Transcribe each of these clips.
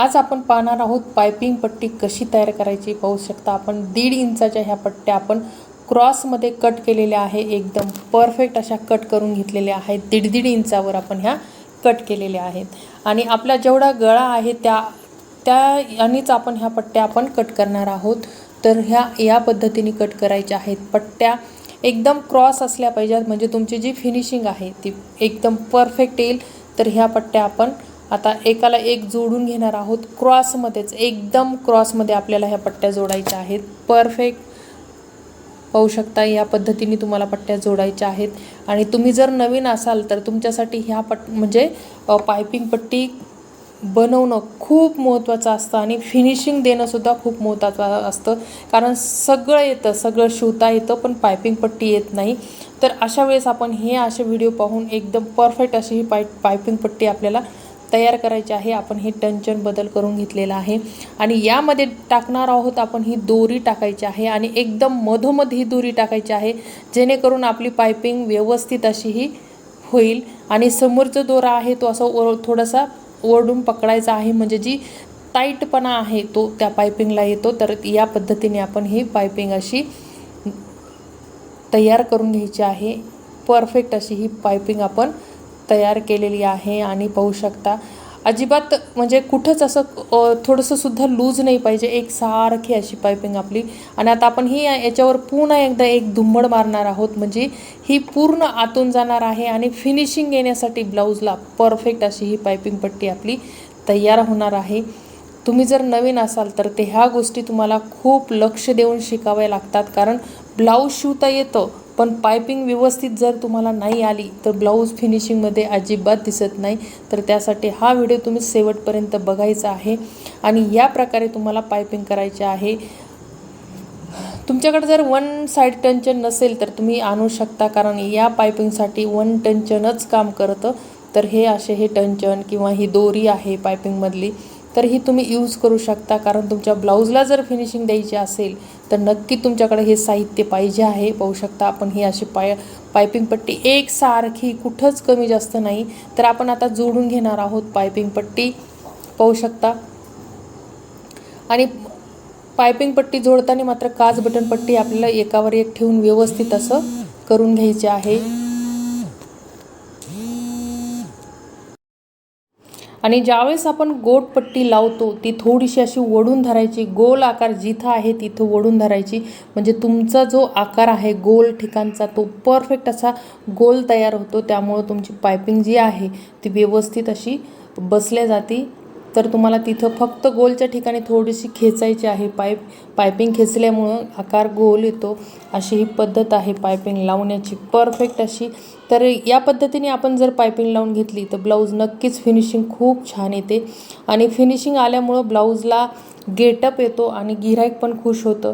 आज आपण पाहणार आहोत पायपिंग पट्टी कशी तयार करायची पाहू शकता. आपण दीड इंचाच्या ह्या पट्ट्या आपण क्रॉसमध्ये कट केलेल्या आहे. एकदम परफेक्ट अशा कट करून घेतलेल्या आहेत. दीड दीड इंचावर आपण ह्या कट केलेल्या आहेत. आणि आपला जेवढा गळा आहे त्या त्या यानेच आपण ह्या पट्ट्या आपण कट करणार आहोत. तर ह्या या पद्धतीने कट करायच्या आहेत. पट्ट्या एकदम क्रॉस असल्या पाहिजेत. म्हणजे तुमची जी फिनिशिंग आहे ती एकदम परफेक्ट येईल. तर ह्या पट्ट्या आपण आता एकाला एक जोडून घेणार आहोत. क्रॉसमध्येच एकदम क्रॉसमध्ये आपल्याला ह्या पट्ट्या जोडायच्या आहेत. परफेक्ट पाहू शकता या पद्धतीने तुम्हाला पट्ट्या जोडायच्या आहेत. आणि तुम्ही जर नवीन असाल तर तुमच्यासाठी ह्या पट म्हणजे पायपिंग पट्टी बनवणं खूप महत्त्वाचं असतं आणि फिनिशिंग देणंसुद्धा खूप महत्त्वाचं असतं. कारण सगळं येतं सगळं शिवता येतं पण पायपिंग पट्टी येत नाही. तर अशा वेळेस आपण हे असे व्हिडिओ पाहून एकदम परफेक्ट अशी ही पाय पायपिंग पट्टी आपल्याला तयार करायची आहे. आपण हे टंचन बदल करून घेतलेलं आहे. आणि यामध्ये टाकणार आहोत आपण ही दोरी टाकायची आहे आणि एकदम मधोमध ही दोरी टाकायची आहे. जेणेकरून आपली पायपिंग व्यवस्थित अशी ही होईल. आणि समोरचा दोरा आहे तो असं ओर थोडासा ओरडून पकडायचा आहे. म्हणजे जी टाईटपणा आहे तो त्या पायपिंगला येतो. तर या पद्धतीने आपण ही पायपिंग अशी तयार करून घ्यायची आहे. परफेक्ट अशी ही पायपिंग आपण तयार केलेली आहे आणि पाहू शकता. अजिबात म्हणजे कुठंच असं थोडंसंसुद्धा थोडंसं सुद्धा लूज नाही पाहिजे. एक सारखी अशी पायपिंग आपली. आणि आता आपण ही याच्यावर पुन्हा एकदा एक धुंबड मारणार आहोत. म्हणजे ही पूर्ण आतून जाणार आहे आणि फिनिशिंग येण्यासाठी ब्लाऊजला परफेक्ट अशी ही पायपिंग पट्टी आपली तयार होणार आहे. तुम्ही जर नवीन असाल तर ते ह्या गोष्टी तुम्हाला खूप लक्ष देऊन शिकाव्या लागतात. कारण ब्लाऊज शिवता येतं पण पायपिंग व्यवस्थित जर तुम्हाला नाही आली तर ब्लाऊज फिनिशिंगमध्ये अजिबात दिसत नाही. तर त्यासाठी हा व्हिडिओ तुम्ही शेवटपर्यंत बघायचा आहे. आणि या प्रकारे तुम्हाला पायपिंग करायचे आहे. तुमच्याकडे जर वन साईड टंचन नसेल तर तुम्ही आणू शकता. कारण या पायपिंगसाठी वन टंचनच काम करतं. तर हे असे हे टंचन किंवा ही दोरी आहे पायपिंगमधली तर ही तुम्ही यूज करू शकता. कारण तुमच्या ब्लाऊजला जर फिनिशिंग द्यायची असेल तर नक्की तुमच्याकडे हे साहित्य पाहिजे आहे. पाहू शकता आपण ही अशी पाय पायपिंग पट्टी एकसारखी कुठंच कमी जास्त नाही. तर आपण आता जोडून घेणार आहोत पायपिंग पट्टी. पाहू शकता. आणि पायपिंग पट्टी जोडताना मात्र काच बटन पट्टी आपल्याला एकावर एक ठेवून व्यवस्थित असं करून घ्यायचे आहे. आणि ज्यावेळेस आपण गोट पट्टी लावतो ती थोडीशी अशी ओढून धरायची. गोल आकार जिथं आहे तिथं ओढून धरायची. म्हणजे तुमचा जो आकार आहे गोल ठिकाणचा तो परफेक्ट असा गोल तयार होतो. त्यामुळं तुमची पायपिंग जी आहे ती व्यवस्थित अशी बसल्या जाते. तर तुम्हाला तिथं फक्त गोलच्या ठिकाणी थोडीशी खेचायची आहे. पाईप पायपिंग खेचल्यामुळं आकार गोल येतो. अशी ही पद्धत आहे पायपिंग लावण्याची. परफेक्ट अशी तर या पद्धतीने आपण जर पायपिंग लावून घेतली तर ब्लाऊज नक्कीच फिनिशिंग खूप छान येते. आणि फिनिशिंग आल्यामुळं ब्लाऊजला गेटअप येतो आणि गिऱ्हाईक पण खुश होतं.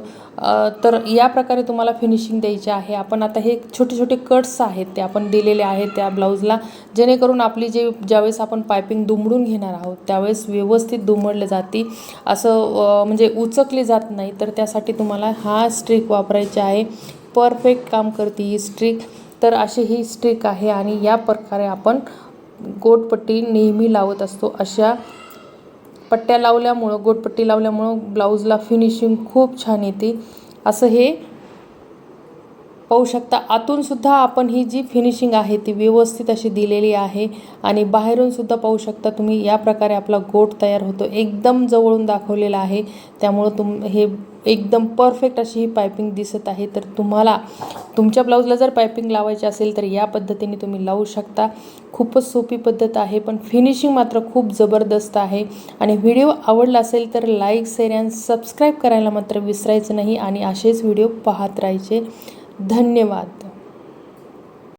तर या प्रकारे तुम्हाला फिनिशिंग द्यायची आहे. आपण आता हे छोटे छोटे कट्स आहेत ते आपण दिलेले आहेत त्या ब्लाऊजला. जेणेकरून आपली जे ज्यावेळेस आपण पायपिंग दुमडून घेणार आहोत त्यावेळेस व्यवस्थित दुमडले जाते. असं म्हणजे उचकली जात नाही तर त्यासाठी तुम्हाला हा स्ट्रिक वापरायची आहे. परफेक्ट काम करते ही स्ट्रिक. तर अशी ही स्ट्रिक आहे आणि या प्रकारे आपण गोटपट्टी नेहमी लावत असतो. अशा पट्ट्या लावल्यामुळं गोटपट्टी लावल्यामुळं ब्लाऊजला फिनिशिंग खूप छान येते. असं हे पाहू शकता आतून सुद्धा आपण ही जी फिनिशिंग आहे ती व्यवस्थित अशी दिलेली आहे. आणि बाहेरून सुद्धा पाहू शकता तुम्ही या प्रकारे आपला गोट तयार होतो. एकदम जवळून दाखवलेला आहे. त्यामुळं तुम हे एकदम परफेक्ट अशी ही पायपिंग दिसत आहे. तर तुम्हाला तुमच्या ब्लाऊजला जर पायपिंग लावायची असेल तर या पद्धतीने तुम्ही लावू शकता. खूपच सोपी पद्धत आहे पण फिनिशिंग मात्र खूप जबरदस्त आहे. आणि व्हिडिओ आवडला असेल तर लाईक शेअर अँड सबस्क्राईब करायला मात्र विसरायचं नाही. आणि असेच व्हिडिओ पाहत राहायचे. धन्यवाद.